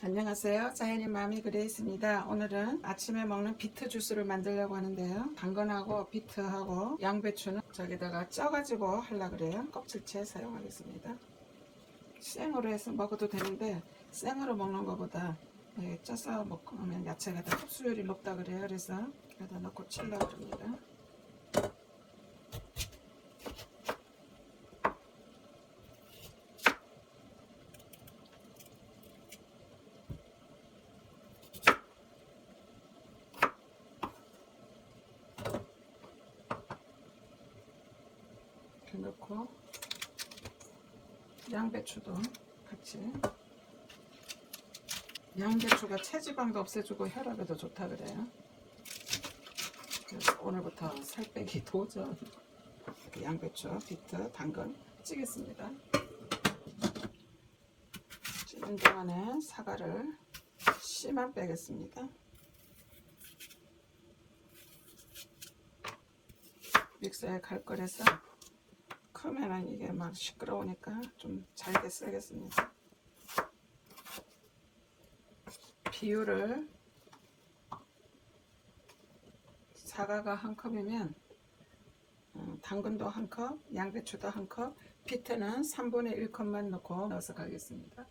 안녕하세요. 자연의 마음이 그레이스입니다. 오늘은 아침에 먹는 비트 주스를 만들려고 하는데요. 당근하고 비트하고 양배추는 저기다가 쪄가지고 하려 그래요. 껍질째 사용하겠습니다. 생으로 해서 먹어도 되는데 생으로 먹는 것보다 예, 쪄서 먹으면 야채가 더 흡수율이 높다 그래요. 그래서 여기다 넣고 칠려고 합니다. 넣고 양배추도 같이. 양배추가 체지방도 없애주고 혈압에도 좋다 그래요. 그래서 오늘부터 살 빼기 도전. 양배추, 비트, 당근 찌겠습니다. 찌는 동안에 사과를 씨만 빼겠습니다. 믹서에 갈 거라서 크면은 이게 막 시끄러우니까 좀 잘게 썰겠습니다. 비율을 사과가 한 컵이면 음, 당근도 한 컵, 양배추도 한 컵, 비트는 3분의 1컵만 넣고 넣어서 가겠습니다.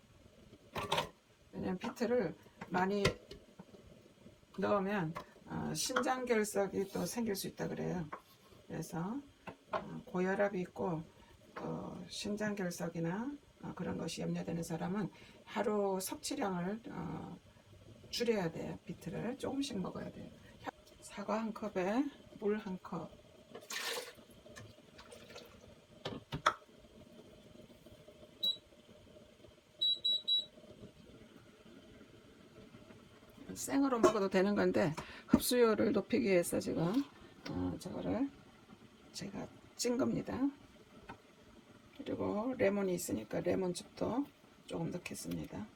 왜냐면 비트를 많이 넣으면 어, 신장결석이 또 생길 수 있다 그래요. 그래서 어, 고혈압이 있고 또 신장결석이나 어, 그런 것이 염려되는 사람은 하루 섭취량을 어, 줄여야 돼요. 비트를 조금씩 먹어야 돼요. 사과 한 컵에 물 한 컵. 생으로 먹어도 되는 건데 흡수율을 높이기 위해서 지금 어, 저거를 제가 찐 겁니다. 그리고 레몬이 있으니까 레몬즙도 조금 넣겠습니다.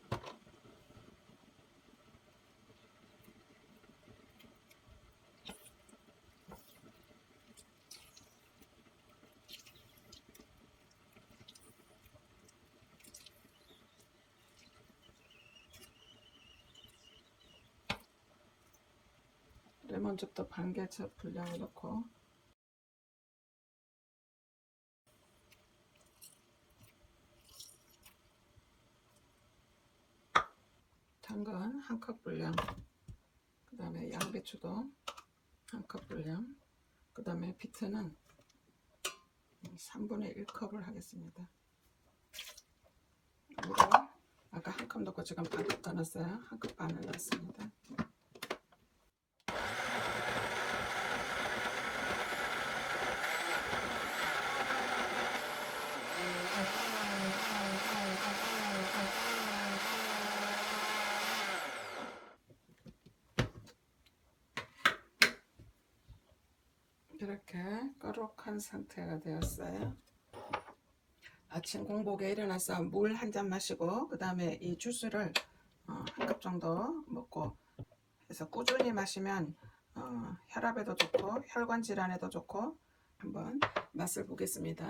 레몬즙도 반 개첩 분량을 넣고 당근 한 컵 분량 그 다음에 양배추도 한 컵 분량 그 다음에 비트는 3분의 1컵을 하겠습니다. 물을 아까 한 컵 넣고 지금 반컵 더 넣었어요. 한 컵 반을 넣었습니다 이렇게 거룩한 상태가 되었어요. 아침 공복에 일어나서 물 한 잔 마시고 그 다음에 이 주스를 어, 한컵 정도 먹고 해서 꾸준히 마시면 어, 혈압에도 좋고 혈관 질환에도 좋고 한번 맛을 보겠습니다.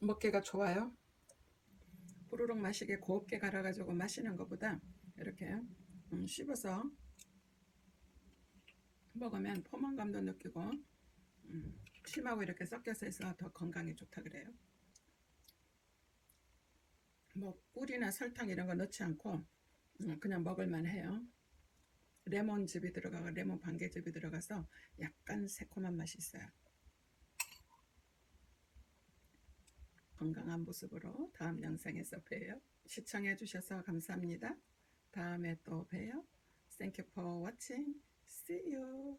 먹기가 좋아요. 후루룩 마시게 곱게 갈아가지고 마시는 것보다 이렇게 음, 씹어서 먹으면 포만감도 느끼고 음, 침하고 이렇게 섞여서 해서 더 건강에 좋다 그래요. 뭐 꿀이나 설탕 이런 거 넣지 않고 음, 그냥 먹을만 해요. 레몬즙이 들어가고 레몬 반개즙이 들어가서 약간 새콤한 맛이 있어요. 건강한 모습으로 다음 영상에서 봬요. 시청해 주셔서 감사합니다. 다음에 또 봬요. Thank you for watching. See you.